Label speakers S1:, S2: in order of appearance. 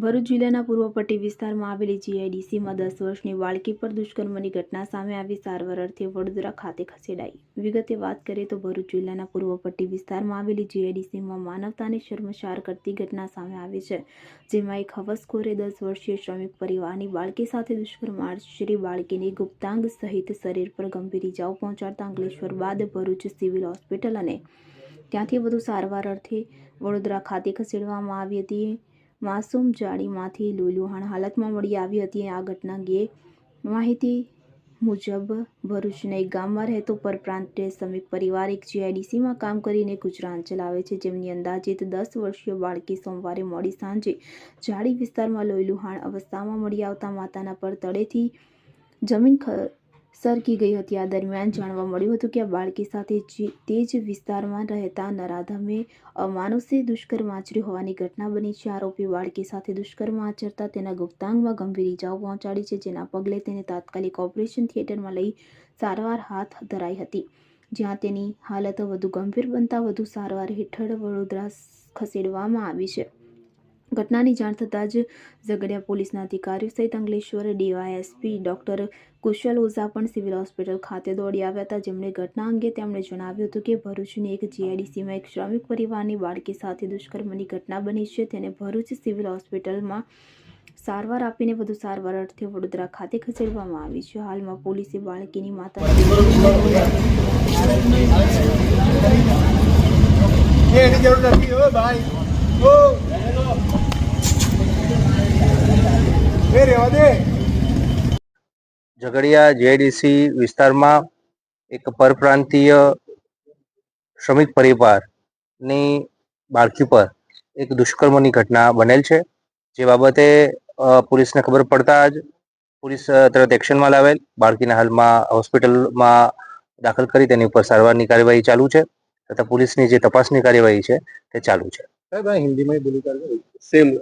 S1: ભરૂચ જિલ્લાના પૂર્વ પટ્ટી વિસ્તારમાં આવેલી જીઆઈડીસીમાં દસ વર્ષની બાળકી પર દુષ્કર્મની ઘટના સામે આવી સારવાર અર્થે વડોદરા ખાતે ખસેડાઈ. વિગતે વાત કરીએ તો ભરૂચ જિલ્લાના પૂર્વ પટ્ટી વિસ્તારમાં આવેલી જીઆઈડીસીમાં માનવતાને શર્મસાર કરતી ઘટના સામે આવી છે, જેમાં એક હવસખોરે દસ વર્ષીય શ્રમિક પરિવારની બાળકી સાથે દુષ્કર્મ આચરી બાળકીની ગુપ્તાંગ સહિત શરીર પર ગંભીર ઇજાઓ પહોંચાડતા અંકલેશ્વર બાદ ભરૂચ સિવિલ હોસ્પિટલ અને ત્યાંથી વધુ સારવાર અર્થે વડોદરા ખાતે ખસેડવામાં આવી હતી. માસૂમ જાળીમાંથી લુલુહાણ હાલતમાં મળી આવી હતી. આ ઘટના અંગે માહિતી મુજબ ભરૂચના એક ગામમાં રહેતો પરપ્રાંતીય શ્રમિક પરિવાર એક જીઆઈડીસીમાં કામ કરીને ગુજરાન ચલાવે છે. જેમની અંદાજિત દસ વર્ષીય બાળકી સોમવારે મોડી સાંજે જાળી વિસ્તારમાં લોહીલુહાણ અવસ્થામાં મળી આવતા માતાના પર તળેથી જમીન સરકી ગઈ હતી. આ દરમિયાન જાણવા મળ્યું હતું કે આ બાળકી સાથે તે જ વિસ્તારમાં રહેતા નરાધમે અમાનુષી દુષ્કર્મ આચર્યું હોવાની ઘટના બની છે. આરોપી બાળકી સાથે દુષ્કર્મ આચરતા તેના ગુપ્તાંગમાં ગંભીર ઇજાઓ પહોંચાડી છે, જેના પગલે તેને તાત્કાલિક ઓપરેશન થિયેટરમાં લઈ સારવાર હાથ ધરાઈ હતી. જ્યાં તેની હાલત વધુ ગંભીર બનતા વધુ સારવાર હેઠળ વડોદરા ખસેડવામાં આવી છે. ઘટનાની જાણ થતાં જ ઝઘડિયા પોલીસના અધિકારીઓ સહિત અંગલેશ્વર ડીવાયએસપી ડોક્ટર કુશલ ઓઝા પણ સિવિલ હોસ્પિટલ ખાતે દોડી આવ્યા હતા. જેમણે ઘટના અંગે તેમણે જણાવ્યું હતું કે ભરૂચની એક જીઆઈડીસીમાં એક શ્રમિક પરિવારની બાળકી સાથે દુષ્કર્મની ઘટના બની છે. તેને ભરૂચ સિવિલ હોસ્પિટલમાં સારવાર આપીને વધુ સારવાર અર્થે વડોદરા ખાતે ખસેડવામાં આવી છે. હાલમાં પોલીસે બાળકીની માતા
S2: એ રહેવા દે.
S3: ઝઘડિયા જેડીસી વિસ્તારમાં એક પરપ્રાંતીય શ્રમિક પરિવારની બાળકી પર એક દુષ્કર્મની ઘટના બનેલ છે. જે બાબતે પોલીસને ખબર પડતા જ પોલીસ તરત એક્શનમાં લાવેલ. બાળકીને હાલમાં હોસ્પિટલમાં દાખલ કરી તેની ઉપર સારવારની કાર્યવાહી ચાલુ છે. તથા પોલીસની જે તપાસની કાર્યવાહી છે તે ચાલુ છે.
S2: હિન્દીમાં સેમ